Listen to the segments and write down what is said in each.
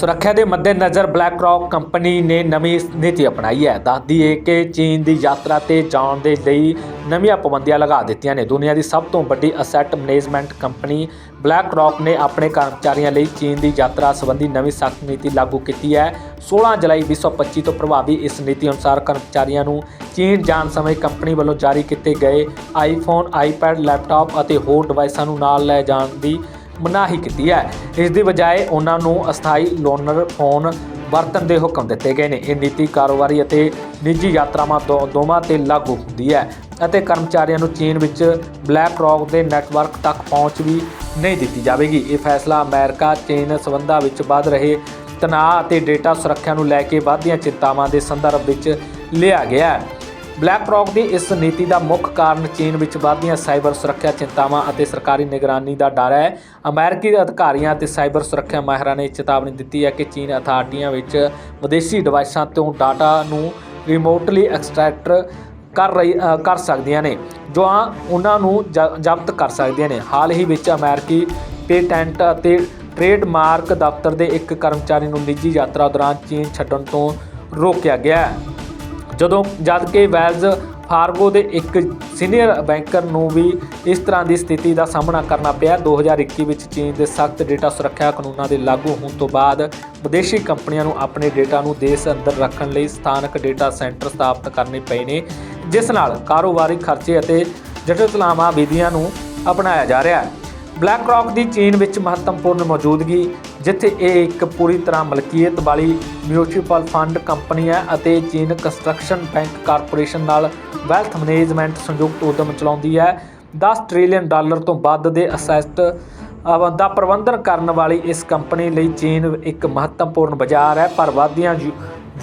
ਸੁਰੱਖਿਆ ਦੇ ਮੱਦੇਨਜ਼ਰ ਬਲੈਕ ਰੌਕ ਕੰਪਨੀ ਨੇ ਨਵੀਂ ਨੀਤੀ ਅਪਣਾਈ ਹੈ। ਦੱਸਦੀ ਹੈ ਕਿ ਚੀਨ ਦੀ ਯਾਤਰਾ ਤੇ ਜਾਣ ਦੇ ਲਈ ਨਵੀਆਂ ਪਾਬੰਦੀਆਂ ਲਗਾ ਦਿੱਤੀਆਂ ਨੇ। ਦੁਨੀਆ ਦੀ ਸਭ ਤੋਂ ਵੱਡੀ asset management company BlackRock ਨੇ ਆਪਣੇ ਕਰਮਚਾਰੀਆਂ ਲਈ ਚੀਨ ਦੀ ਯਾਤਰਾ ਸੰਬੰਧੀ ਨਵੀਂ ਸਖਤ ਨੀਤੀ ਲਾਗੂ ਕੀਤੀ ਹੈ। 16 ਜੁਲਾਈ 2025 ਤੋਂ ਪ੍ਰਭਾਵੀ ਇਸ ਨੀਤੀ ਅਨੁਸਾਰ ਕਰਮਚਾਰੀਆਂ ਨੂੰ ਚੀਨ ਜਾਣ ਸਮੇਂ ਕੰਪਨੀ ਵੱਲੋਂ ਜਾਰੀ ਕੀਤੇ ਗਏ ਆਈਫੋਨ ਆਈਪੈਡ ਲੈਪਟਾਪ ਅਤੇ ਹੋਰ ਡਿਵਾਈਸਾਂ ਨੂੰ ਨਾਲ ਲੈ ਜਾਣ ਦੀ ਮਨਾਹੀ ਕੀਤੀ ਹੈ। ਇਸ ਦੀ ਬਜਾਏ ਉਹਨਾਂ ਨੂੰ ਅਸਥਾਈ ਲੋਨਰ ਫੋਨ ਵਰਤਣ ਦੇ ਹੁਕਮ ਦਿੱਤੇ ਗਏ ਨੇ। ਇਹ ਨੀਤੀ ਕਾਰੋਬਾਰੀ ਅਤੇ ਨਿੱਜੀ ਯਾਤਰਾਵਾਂ ਦੋ- ਦੋਵਾਂ ਤੇ ਲਾਗੂ ਹੁੰਦੀ ਹੈ ਅਤੇ ਕਰਮਚਾਰੀਆਂ ਨੂੰ ਚੀਨ ਵਿੱਚ ਬਲੈਕ ਰੌਕ ਦੇ ਨੈਟਵਰਕ ਤੱਕ ਪਹੁੰਚ ਵੀ ਨਹੀਂ ਦਿੱਤੀ ਜਾਵੇਗੀ। ਇਹ ਫੈਸਲਾ ਅਮਰੀਕਾ, ਚੀਨ ਸਬੰਧਾਂ ਵਿੱਚ ਵੱਧ ਰਹੇ ਤਣਾਅ ਅਤੇ ਡੇਟਾ ਸੁਰੱਖਿਆ ਨੂੰ ਲੈ ਕੇ ਵਧਦੀਆਂ ਚਿੰਤਾਵਾਂ ਦੇ ਸੰਦਰਭ ਵਿੱਚ ਲਿਆ ਗਿਆ ਹੈ। ਬਲੈਕਰੌਕ ਦੀ ਇਸ ਨੀਤੀ ਦਾ ਮੁੱਖ ਕਾਰਨ ਚੀਨ ਵਿੱਚ ਵਧਦੀਆਂ ਸਾਈਬਰ ਸੁਰੱਖਿਆ ਚਿੰਤਾਵਾਂ ਅਤੇ ਸਰਕਾਰੀ ਨਿਗਰਾਨੀ ਦਾ ਡਰ ਹੈ। ਅਮਰੀਕੀ ਅਧਿਕਾਰੀਆਂ ਅਤੇ ਸਾਈਬਰ ਸੁਰੱਖਿਆ ਮਾਹਿਰਾਂ ਨੇ ਚੇਤਾਵਨੀ ਦਿੱਤੀ ਹੈ ਕਿ ਚੀਨ ਅਥਾਰਟੀਆਂ ਵਿੱਚ ਵਿਦੇਸ਼ੀ ਡਿਵਾਈਸਾਂ ਤੋਂ ਡਾਟਾ ਨੂੰ ਰਿਮੋਟਲੀ ਐਕਸਟ੍ਰੈਕਟ ਕਰ ਰਹੀ ਕਰ ਸਕਦੀਆਂ ਨੇ, ਜੋ ਉਹਨਾਂ ਨੂੰ ਜ- ਜ਼ਬਤ ਕਰ ਸਕਦੀਆਂ ਨੇ। ਹਾਲ ਹੀ ਵਿੱਚ ਅਮਰੀਕੀ ਪੇਟੈਂਟ ਅਤੇ ਟ੍ਰੇਡਮਾਰਕ ਦਫ਼ਤਰ ਦੇ ਇੱਕ ਕਰਮਚਾਰੀ ਨੂੰ ਨਿੱਜੀ ਯਾਤਰਾ ਦੌਰਾਨ ਚੀਨ ਛੱਡਣ ਤੋਂ ਰੋਕਿਆ ਗਿਆ ਜਦੋਂ ਜਦ ਕਿ ਵੈਲਜ਼ ਫਾਰਗੋ ਦੇ ਇੱਕ ਸੀਨੀਅਰ ਬੈਂਕਰ ਨੂੰ ਵੀ ਇਸ ਤਰ੍ਹਾਂ ਦੀ ਸਥਿਤੀ ਦਾ ਸਾਹਮਣਾ ਕਰਨਾ ਪਿਆ। 2021 ਵਿੱਚ ਚੀਨ ਦੇ ਸਖਤ ਡੇਟਾ ਸੁਰੱਖਿਆ ਕਾਨੂੰਨਾਂ ਦੇ ਲਾਗੂ ਹੋਣ ਤੋਂ ਬਾਅਦ ਵਿਦੇਸ਼ੀ ਕੰਪਨੀਆਂ ਨੂੰ ਆਪਣੇ ਡੇਟਾ ਨੂੰ ਦੇਸ਼ ਅੰਦਰ ਰੱਖਣ ਲਈ ਸਥਾਨਕ ਡੇਟਾ ਸੈਂਟਰ ਸਥਾਪਿਤ ਕਰਨੇ ਪਏ ਨੇ, ਜਿਸ ਨਾਲ ਕਾਰੋਬਾਰੀ ਖਰਚੇ ਅਤੇ ਜਟਿਲਤਾਵਾਂ ਵਿਧੀਆਂ ਨੂੰ ਅਪਣਾਇਆ ਜਾ ਰਿਹਾ ਹੈ। ਬਲੈਕ ਰੌਕ ਦੀ ਚੀਨ ਵਿੱਚ ਮਹੱਤਵਪੂਰਨ ਮੌਜੂਦਗੀ, ਜਿੱਥੇ ਇਹ ਇੱਕ ਪੂਰੀ ਤਰ੍ਹਾਂ ਮਲਕੀਅਤ ਵਾਲੀ ਮਿਊਚੁਅਲ ਫੰਡ ਕੰਪਨੀ ਹੈ ਅਤੇ ਚੀਨ ਕੰਸਟਰਕਸ਼ਨ ਬੈਂਕ ਕਾਰਪੋਰੇਸ਼ਨ ਨਾਲ ਵੈਲਥ ਮੈਨੇਜਮੈਂਟ ਸੰਯੁਕਤ ਉਦਮ ਚਲਾਉਂਦੀ ਹੈ। 10 ਟ੍ਰਿਲੀਅਨ ਡਾਲਰ ਤੋਂ ਵੱਧ ਦੇ ਅਸੈਟ ਦਾ ਪ੍ਰਬੰਧਨ ਕਰਨ ਵਾਲੀ ਇਸ ਕੰਪਨੀ ਲਈ ਚੀਨ ਇੱਕ ਮਹੱਤਵਪੂਰਨ ਬਾਜ਼ਾਰ ਹੈ, ਪਰ ਵਧਦੀਆਂ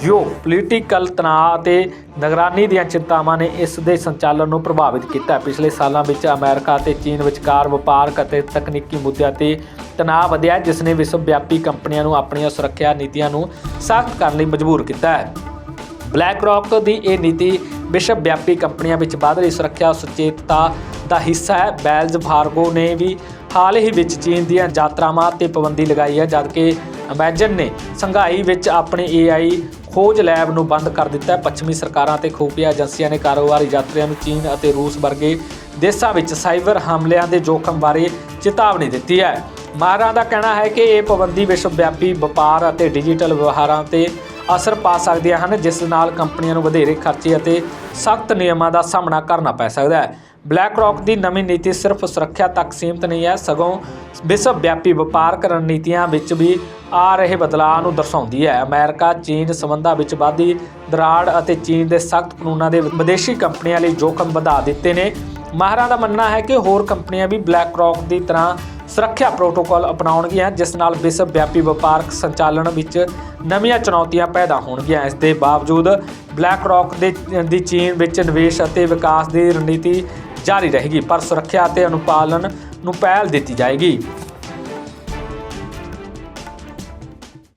ਜਿਓ ਪੋਲੀਟੀਕਲ ਤਣਾਅ ਅਤੇ ਨਿਗਰਾਨੀ ਦੀਆਂ ਚਿੰਤਾਵਾਂ ਨੇ ਇਸ ਦੇ ਸੰਚਾਲਨ ਨੂੰ ਪ੍ਰਭਾਵਿਤ ਕੀਤਾ। ਪਿਛਲੇ ਸਾਲਾਂ ਵਿੱਚ ਅਮਰੀਕਾ ਅਤੇ ਚੀਨ ਵਿਚਕਾਰ ਵਪਾਰਕ ਅਤੇ ਤਕਨੀਕੀ ਮੁੱਦਿਆਂ ਤੇ ਤਣਾਅ ਵਧਿਆ, ਜਿਸ ਨੇ ਵਿਸ਼ਵ ਵਿਆਪੀ ਕੰਪਨੀਆਂ ਨੂੰ ਆਪਣੀਆਂ ਸੁਰੱਖਿਆ ਨੀਤੀਆਂ ਨੂੰ ਸਖਤ ਕਰਨ ਲਈ ਮਜਬੂਰ ਕੀਤਾ ਹੈ। ਬਲੈਕ ਰੌਕ ਦੀ ਇਹ ਨੀਤੀ ਵਿਸ਼ਵ ਵਿਆਪੀ ਕੰਪਨੀਆਂ ਵਿੱਚ ਵਧ ਰਹੀ ਸੁਰੱਖਿਆ ਸੁਚੇਤਤਾ ਦਾ ਹਿੱਸਾ ਹੈ। ਬੈਲਜ਼ ਫਾਰਗੋ ਨੇ ਵੀ ਹਾਲ ਹੀ ਵਿੱਚ ਚੀਨ ਦੀਆਂ ਯਾਤਰਾਵਾਂ ਤੇ ਪਾਬੰਦੀ ਲਗਾਈ ਹੈ, ਜਦਕਿ ਅਮੈਜਨ ਨੇ ਸੰਘਾਈ ਵਿੱਚ ਆਪਣੇ AI ਖੋਜ ਲੈਬ ਨੂੰ ਬੰਦ ਕਰ ਦਿੱਤਾ ਹੈ। ਪੱਛਮੀ ਸਰਕਾਰਾਂ ਤੇ ਖੂਫੀਆ ਏਜੰਸੀਆਂ ਨੇ ਕਾਰੋਬਾਰੀ ਯਾਤਰੀਆਂ ਨੂੰ ਚੀਨ ਅਤੇ ਰੂਸ ਵਰਗੇ ਦੇਸ਼ਾਂ ਵਿੱਚ ਸਾਈਬਰ ਹਮਲਿਆਂ ਦੇ ਜੋਖਮ ਬਾਰੇ ਚੇਤਾਵਨੀ ਦਿੱਤੀ ਹੈ। ਮਾਹਰਾਂ ਦਾ ਕਹਿਣਾ ਹੈ ਕਿ ਇਹ ਪਾਬੰਦੀ ਵਿਸ਼ਵ ਵਿਆਪੀ ਵਪਾਰ ਅਤੇ ਡਿਜੀਟਲ ਵਿਵਹਾਰਾਂ ਤੇ ਅਸਰ ਪਾ ਸਕਦੀਆਂ ਹਨ, ਜਿਸ ਨਾਲ ਕੰਪਨੀਆਂ ਨੂੰ ਵਧੇਰੇ ਖਰਚੇ ਅਤੇ ਸਖਤ ਨਿਯਮਾਂ ਦਾ ਸਾਹਮਣਾ ਕਰਨਾ ਪੈ ਸਕਦਾ ਹੈ। ਬਲੈਕ ਰੌਕ ਦੀ ਨਵੀਂ ਨੀਤੀ ਸਿਰਫ ਸੁਰੱਖਿਆ ਤੱਕ ਸੀਮਤ ਨਹੀਂ ਹੈ, ਸਗੋਂ ਵਿਸ਼ਵ ਵਿਆਪੀ ਵਪਾਰਕ ਰਣਨੀਤੀਆਂ ਵਿੱਚ ਵੀ ਆ ਰਹੇ ਬਦਲਾਅ ਨੂੰ ਦਰਸਾਉਂਦੀ ਹੈ। ਅਮਰੀਕਾ, ਚੀਨ ਸੰਬੰਧਾਂ ਵਿੱਚ ਵਾਧੀ ਦਰਾੜ ਅਤੇ ਚੀਨ ਦੇ ਸਖਤ ਕਾਨੂੰਨਾਂ ਦੇ ਵਿਦੇਸ਼ੀ ਕੰਪਨੀਆਂ ਲਈ ਜੋਖਮ ਵਧਾ ਦਿੱਤੇ ਨੇ। ਮਾਹਰਾਂ ਦਾ ਮੰਨਣਾ ਹੈ ਕਿ ਹੋਰ ਕੰਪਨੀਆਂ ਵੀ ਬਲੈਕ ਰੌਕ ਦੀ ਤਰ੍ਹਾਂ ਸੁਰੱਖਿਆ ਪ੍ਰੋਟੋਕਾਲ ਅਪਣਾਉਣਗੀਆਂ, ਜਿਸ ਨਾਲ ਵਿਸ਼ਵ ਵਿਆਪੀ ਵਪਾਰਕ ਸੰਚਾਲਨ ਵਿੱਚ ਨਵੀਆਂ ਚੁਣੌਤੀਆਂ ਪੈਦਾ ਹੋਣਗੀਆਂ। ਇਸ ਦੇ ਬਾਵਜੂਦ ਬਲੈਕ ਰੌਕ ਦੇ, ਦੀ ਚੀਨ ਵਿੱਚ ਨਿਵੇਸ਼ ਅਤੇ ਵਿਕਾਸ ਦੀ ਰਣਨੀਤੀ ਜਾਰੀ ਰਹੇਗੀ, ਪਰ ਸੁਰੱਖਿਆ ਅਤੇ ਅਨੁਪਾਲਨ ਨੂੰ ਪਹਿਲ ਦਿੱਤੀ ਜਾਏਗੀ।